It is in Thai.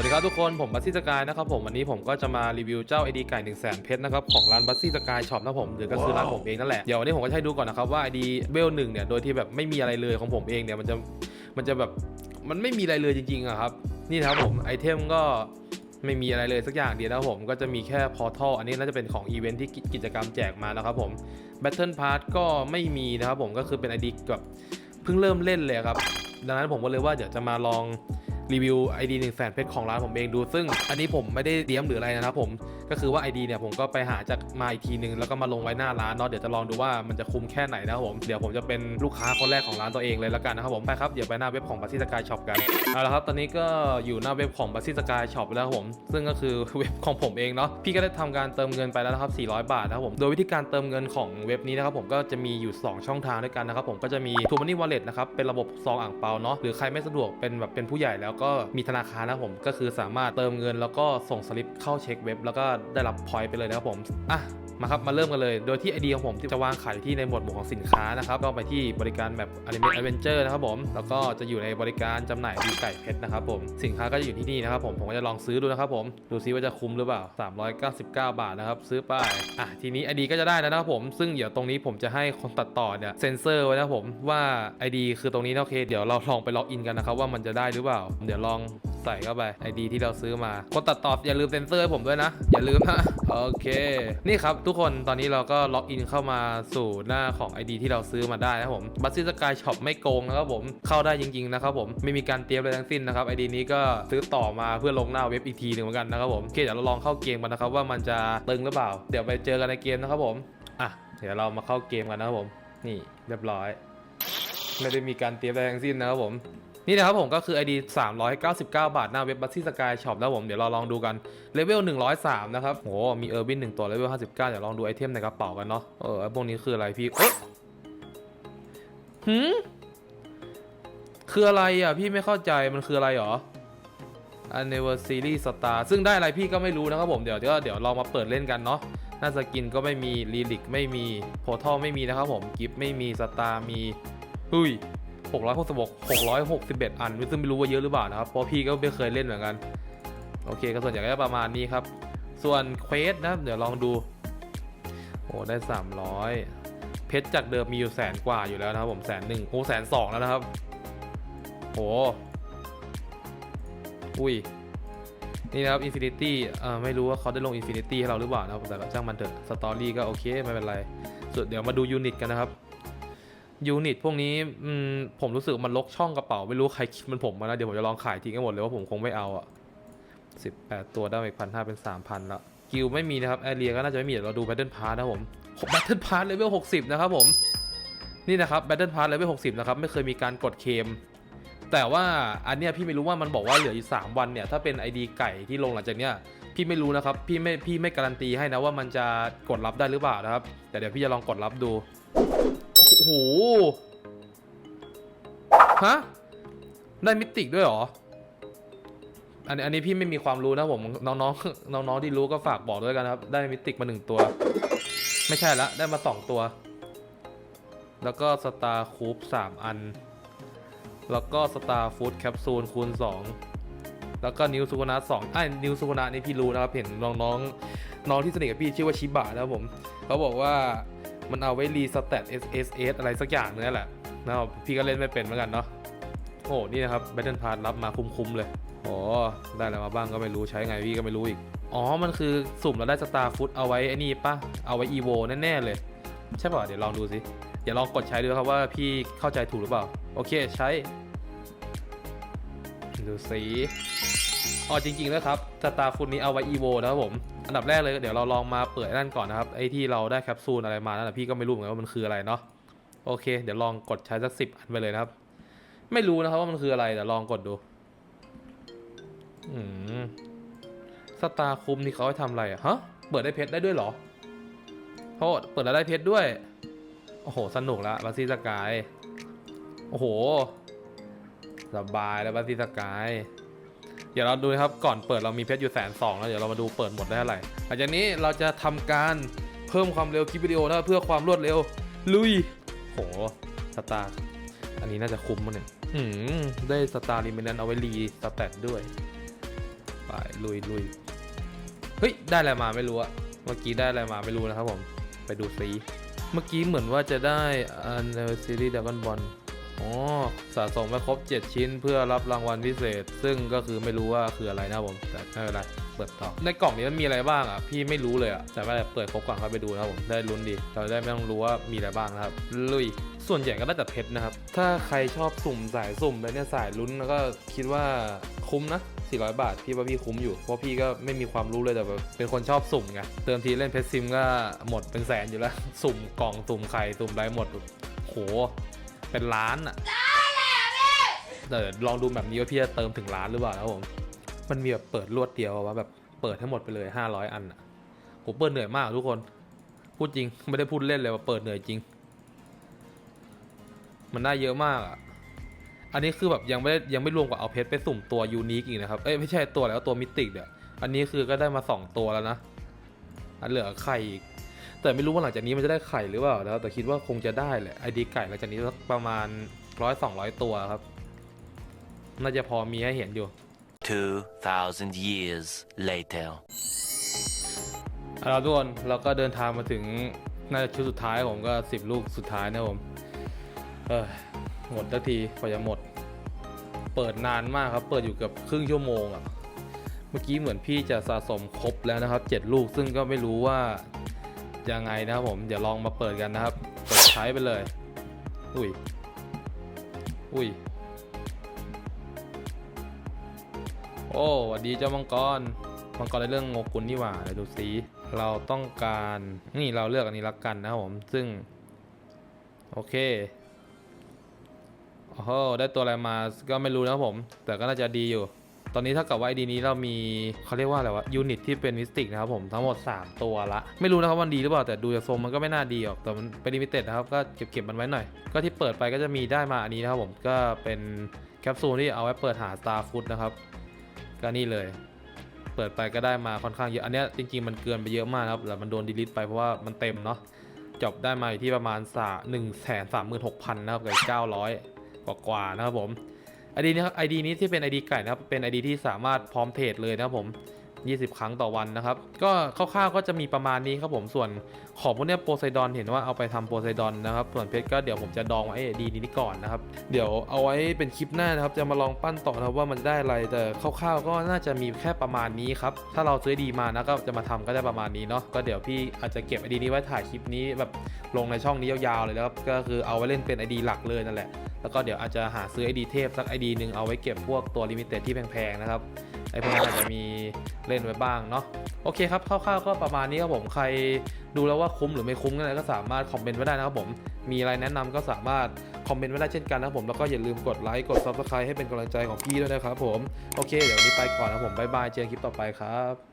วัสดีครับทุกคนผมบัสซี่สกายนะครับผมวันนี้ผมก็จะมารีวิวเจ้า ID ไก่1 0 0 0 0แสนเพชรนะครับของร้านบัสซี่สกายช็อปนะผมหรือก็คือร้านผมเองนั่นแหละเดี๋ยววันนี้ผมก็จะให้ดูก่อนนะครับว่า ID เวลหนึ่งเนี่ยโดยที่แบบไม่มีอะไรเลยของผมเองเนี่ยมันจะมันจะแบบมันไม่มีอะไรเลยจริงๆอะครับนี่นะครับผมไอเทมก็ไม่มีอะไรเลยสักอย่างเดียวนะผมก็จะมีแค่พอทัลอันนี้น่าจะเป็นของอีเวนท์ที่กิจกรรมแจกมานะครับผม Battle Pass ก็ไม่มีนะครับผมก็คือเป็น ID แบบเพิ่งเริ่มเล่นเลยครับดังนั้นผมก็เลยว่าเดี๋ยวจะมาลอง รีวิว ID 1 0 0 0 0แสนเพชรของร้านผมเองดู ซึ่งอันนี้ผมไม่ได้เตรียมหรืออะไรนะครับผมก็คือว่า ID เนี่ยผมก็ไปหาจากมาอีกทีนึงแล้วก็มาลงไว้หน้าร้านเนาะเดี๋ยวจะลองดูว่ามันจะคุ้มแค่ไหนนะครับผมเดี๋ยวผมจะเป็นลูกค้าคนแรกของร้านตัวเองเลยแล้วกันนะครับผมไปครับเดี๋ยวไปหน้าเว็บของบัสซี่สกายช็อปกันเอาละครับตอนนี้ก็อยู่หน้าเว็บของบัสซี่สกายช็อปแล้วครับผมซึ่งก็คือเว็บของผมเองเนาะพี่ก็ได้ทำการเติมเงินไปแล้วนะครับ400 บาทนะครับผมโดยวิธีการเติมเงินของเว็บนี้นะครับผมก็จะมีอยู่ 2 ช่องทางด้วยกันนะครับผมก็จะมี t ูมันนี่วอลเล็ตนะครับเป็นระบบซองอ่างเปาเนาะหรือใครไม่สะดวกเป็นแบบเป็นผู้ใหญ่แล้วก็มีธนาคารนะผมก็คือสามารถเติมเงิน แล้วก็ส่งสลิปเข้าเช็คเว็บ แล้วก็ได้รับพอยต์ไปเลยนะครับผมอะ มาครับมาเริ่มกันเลย โดยที่ ID ของผมที่จะวางขายที่ในหมวดหมู่ของสินค้านะครับก็ไปที่บริการแบบ Anime Adventure นะครับผมแล้วก็จะอยู่ในบริการจำหน่ายดีไก่เพชรนะครับผมสินค้าก็จะอยู่ที่นี่นะครับผมผมก็จะลองซื้อดูนะครับผมดูซิว่าจะคุ้มหรือเปล่า 399 บาทนะครับซื้อไปอะทีนี้ ID ก็จะได้แล้วนะครับผมซึ่งเดี๋ยวตรงนี้ผมจะให้คนตัดต่อเนี่ยเซ็นเซอร์ไว้นะครับผมว่า ID คือตรงนี้โอเค เดี๋ยวเราลองไปล็อกอินกันนะครับว่ามันจะได้หรือเปล่า เดี๋ยวลองใส่เข้าไป ID ที่เราซื้อมาคนตัดต่ออย่าลืมเซ็นเซอร์ให้ผมด้วยนะ อย่าลืมนะโอเค นี่ครับทุกคนตอนนี้เราก็ล็อกอินเข้ามาสู่หน้าของ ID ที่เราซื้อมาได้นะครับผมบัตซี่สกายช็อปไม่โกงนะครับผมเข้าได้จริงๆนะครับผมไม่มีการเตรียมอะไรทั้งสิ้นนะครับ ID นี้ก็ซื้อต่อมาเพื่อลงหน้าเว็บอีกทีหนึ่งเหมือนกันนะครับผมโอเคเดี๋ยวเราลองเข้าเกมกันนะครับว่ามันจะตึงหรือเปล่า เดี๋ยวไปเจอกันในเกมนะครับผมอะเดี๋ยวเรามาเข้าเกมกันนะครับผม นี่เรียบร้อย ไม่ได้มีการเตรียมอะไรทั้งสิ้นนะครับผม นี่นะครับผมก็คือ ID 399 บาท หน้าเว็บบัตซี่สกายช็อปแล้วผม เดี๋ยวเราลองดูกัน เลเวล 103 นะครับโหมีเออร์บินหนึ่งตัว เลเวล 59 เดี๋ยวลองดูไอเทมในกระเป๋ากันเนาะ เออไอพวกนี้คืออะไรพี่เอ๊ะหืมคืออะไรอะ พี่ไม่เข้าใจมันคืออะไรหรอ Anniversary Star ซึ่งได้อะไรพี่ก็ไม่รู้นะครับผมเดี๋ยวเดี๋ยวเดี๋ยวลองมาเปิดเล่นกันเนาะหน้าสกินก็ไม่มีลีลิกไม่มีโพทอลไม่มีนะครับผม กิฟไม่มีสตาร์มีหุย 666 661 อันซึ่งไม่รู้ว่าเยอะหรือเปล่านะครับ เพราะพี่ก็ไม่เคยเล่นเหมือนกัน โอเค ก็ส่วนใหญ่ก็ประมาณนี้ครับ ส่วนเควสนะ เดี๋ยวลองดู โอ้ ได้ 300 เพชรจากเดิมมีอยู่แสนกว่าอยู่แล้วนะครับผมแสนหนึ่งโอ้แสนสองแล้วนะครับโหอุ้ย นี่นะครับ Infinity เอ่อไม่รู้ว่าเขาได้ลง Infinity ให้เราหรือเปล่านะครับแต่ก็ช่างมันเถอะสตอรี่ก็โอเค ไม่เป็นไรส่วนเดี๋ยวมาดูยูนิตกันนะครับ ยูนิตพวกนี้ผมรู้สึกมันลกช่องกระเป๋า ไม่รู้ใครคิดมันผมมานะเดี๋ยวผมจะลองขายทิ้งกันหมดเลยว่าผมคงไม่เอาอะ18ตัวได้อีกพันห้าเป็น3,000ละกิลไม่มีนะครับแอเรียก็น่าจะไม่มีเดี๋ยวเราดู Battle Pass นะครับผม Battle Pass เลเวล60นะครับผมนี่นะครับ Battle Pass เลเวล60นะครับไม่เคยมีการกดเคม แต่ว่าอันเนี้ยพี่ไม่รู้ว่ามันบอกว่าเหลืออยู่3วันเนี่ยถ้าเป็น ID ไก่ที่ลงหลังจากเนี้ยพี่ไม่รู้นะครับพี่ไม่พี่ไม่การันตีให้นะว่ามันจะกดรับได้หรือเปล่านะครับ แต่เดี๋ยวพี่จะลองกดรับดู โอ้โห ฮะ ได้มิติด้วยเหรอ อันนี้อันนี้พี่ไม่มีความรู้นะผม น้องๆ น้องๆ ที่รู้ก็ฝากบอกด้วยกันครับ ได้มิติมาหนึ่งตัว ไม่ใช่ละ ได้มาสองตัว แล้วก็สตาร์คูปสามอัน แล้วก็สตาร์ฟูดแคปซูลคูณสองแล้วก็นิวสุกนาสองไอ้นิวสุกนานี่พี่รู้นะครับ เห็นน้องน้องน้องที่สนิทกับพี่ชื่อว่าชิบะนะครับผม เขาบอกว่า มันเอาไว้รีสแตท S S S อะไรสักอย่างนึงนั่นแหละนะครับพี่ก็เล่นไม่เป็นเหมือนกันเนาะโอ้นี่นะครับ Battle Pass รับมาคุ้มๆเลยโอ้ได้อะไรมาบ้างก็ไม่รู้ใช้ไงพี่ก็ไม่รู้อีก อ๋อ มันคือสุ่มแล้วได้สตาร์ฟุตเอาไว้ไอ้นี่ปะเอาไว้ EVO แน่ๆเลย ใช่ป่ะเดี๋ยวลองดูสิเดี๋ยวลองกดใช้ดูครับว่าพี่เข้าใจถูกหรือเปล่า โอเคใช้ ดูสิอ๋อจริงๆแล้วครับสตาร์ฟุตนี้เอาไว้ EVO นะครับผม อันดับแรกเลยเดี๋ยวเราลองมาเปิดนั่นก่อนนะครับไอ้ที่เราได้แคปซูลอะไรมานั่นแหะพี่ก็ไม่รู้เหมือนกันว่ามันคืออะไรเนาะโอเค เดี๋ยวลองกดใช้สักสิบอันไปเลยนะครับ ไม่รู้นะครับว่ามันคืออะไรแต่ลองกดดูอืมสตาร์คุมนี่เขาให้ทำอะไรอะฮะเปิดได้เพชรได้ด้วยเหรอโทษเปิดแล้วได้เพชรด้วย โอ้โห สนุกละบาซีสกาย โอ้โหสบายแล้วบาซีสกาย เดี๋ยวเราดูนะครับก่อนเปิดเรามีเพชรอยู่แสนสองแล้วเดี๋ยวเรามาดูเปิดหมดได้เท่าไหร่หลังจากนี้เราจะทำการเพิ่มความเร็วคลิปวิดีโอนะเพื่อความรวดเร็วลุยโหสตาร์อันนี้น่าจะคุ้มมั้งเนี่ยอืมได้สตาร์ลิมินันเอาไว้รีสแตทด้วยไปลุยลุยเฮ้ยได้อะไรมาไม่รู้อะเมื่อกี้ได้อะไรมาไม่รู้นะครับผมไปดูซีเมื่อกี้เหมือนว่าจะได้อันซีรีส์ดากอนบอล อ๋อสะสมไปครบ 7 ชิ้นเพื่อรับรางวัลพิเศษ ซึ่งก็คือไม่รู้ว่าคืออะไรนะผม แต่ไม่เป็นไรเปิดต่อ ในกล่องนี้มันมีอะไรบ้างอะ พี่ไม่รู้เลยอะ แต่ว่าเปิดครบก่อนเข้าไปดูนะผม ได้ลุ้นดี เราได้ไม่ต้องรู้ว่ามีอะไรบ้างนะครับ ลุย ส่วนใหญ่ก็ได้แต่เพชรนะครับ ถ้าใครชอบสุ่มสายสุ่มแล้วเนี่ยสายลุ้นแล้วก็คิดว่าคุ้มนะ400 บาท พี่ว่าพี่คุ้มอยู่ เพราะพี่ก็ไม่มีความรู้เลยแต่แบบเป็นคนชอบสุ่มไง เติมทีเล่นเพชรซิมก็หมดเป็นแสนอยู่แล้ว สุ่มกล่องสุ่มไข่สุ่มไรหมด โห เป็นล้านอะแต่ลองดูแบบนี้ว่าพี่จะเติมถึงล้านหรือเปล่านะครับผมมันมีแบบเปิดรวดเดียวว่าแบบเปิดให้หมดไปเลย500อันอะผมเปิดเหนื่อยมากทุกคน พูดจริงไม่ได้พูดเล่นเลยว่าเปิดเหนื่อยจริง มันได้เยอะมากอะอันนี้คือแบบยังไม่ได้ยังไม่รวมกับเอาเพชรไปสุ่มตัวยูนิคอีกนะครับ เอ้ยไม่ใช่ตัวแล้วตัวมิติกเนี่ยอันนี้คือก็ได้มาสองตัวแล้วนะ อันเหลือไข่อีก แต่ไม่รู้ว่าหลังจากนี้มันจะได้ไข่หรือเปล่านะครับแต่คิดว่าคงจะได้แหละไอดีไก่หลังจากนี้สักประมาณร้อยสองร้อยตัวครับ น่าจะพอมีให้เห็นอยู่ 2,000 years later. เอาละทุกคนเราก็เดินทางมาถึงน่าจะชุดสุดท้ายผมก็สิบลูกสุดท้ายนะผม เออหมดทันทีกว่าจะหมด เปิดนานมากครับ เปิดอยู่เกือบครึ่งชั่วโมงอะ่ะ เมื่อกี้เหมือนพี่จะสะสมครบแล้วนะครับเจ็ดลูกซึ่งก็ไม่รู้ว่า ยังไงนะครับผม เดี๋ยวลองมาเปิดกันนะครับเปิดใช้ไปเลย อุ้ย อุ้ย โอ้หวัสดีเจ้ามังกร มังกรในเรื่องงกุลนี่หว่าเดี๋ยวดูสิเราต้องการ นี่เราเลือกอันนี้ละกันนะครับผม ซึ่ง โอเคโอ้โหได้ตัวอะไรมาก็ไม่รู้นะครับผม แต่ก็น่าจะดีอยู่ ตอนนี้ถ้ากับว่าไอดีนี้เรามีเขาเรียกว่าอะไรวะยูนิตที่เป็นมิสติกนะครับผมทั้งหมด 3 ตัวละ ไม่รู้นะครับวันดีหรือเปล่าแต่ดูจากทรงมันก็ไม่น่าดีหรอกแต่มันเป็นลิมิเต็ดนะครับก็เก็บเก็บมันไว้หน่อย ก็ที่เปิดไปก็จะมีได้มาอันนี้นะครับผมก็เป็นแคปซูลที่เอาไว้เปิดหา Star Food นะครับก็นี่เลย เปิดไปก็ได้มาค่อนข้างเยอะอันนี้จริงๆมันเกินไปเยอะมากนะครับแต่มันโดนดีลิทไปเพราะว่ามันเต็มเนาะจบได้มาอยู่ที่ประมาณสาหนึ่งแสนสามหมื่นหกพันนะครับกับเก้าร้อยกว่าๆนะครับผม ไอดีนี้ครับไอดีนี้ที่เป็นไอดีไก่นะครับเป็นไอดีที่สามารถพร้อมเทรดเลยนะครับผม 20 ครั้งต่อวันนะครับ ก็คร่าวๆก็จะมีประมาณนี้ครับผมส่วนของพวกเนี้ยโพไซดอนเห็นว่าเอาไปทำโพไซดอนนะครับ ส่วนเพชรก็เดี๋ยวผมจะดองไว้ไอดีนี้ก่อนนะครับ เดี๋ยวเอาไว้เป็นคลิปหน้านะครับ จะมาลองปั้นต่อนะครับว่ามันได้อะไรแต่คร่าวๆก็น่าจะมีแค่ประมาณนี้ครับ ถ้าเราซื้อดีมานะก็จะมาทำก็ได้ประมาณนี้เนาะก็เดี๋ยวพี่อาจจะเก็บไอดีนี้ไว้ถ่ายคลิปนี้แบบลงในช่องนี้ยาวๆเลยนะครับก็คือเอาไว้เล่นเป็นไอดีหลักเลยนั่นแหละ แล้วก็เดี๋ยวอาจจะหาซื้อไอดีเทพสักไอดีหนึ่งเอาไว้เก็บพวกตัวลิมิเต็ดที่แพงๆนะครับไอพวกนั้นอาจจะมีเล่นไว้บ้างเนาะโอเคครับคร่าวๆก็ประมาณนี้ครับผมใครดูแล้วว่าคุ้มหรือไม่คุ้มกันก็สามารถคอมเมนต์ไว้ได้นะครับผมมีอะไรแนะนำก็สามารถคอมเมนต์ไว้ได้เช่นกันนะครับผมแล้วก็อย่าลืมกดไลค์กด subscribe ให้เป็นกำลังใจของพี่ด้วยนะครับผมโอเคเดี๋ยววันนี้ไปก่อนนะครับผมบายบายเจอกันคลิปต่อไปครับ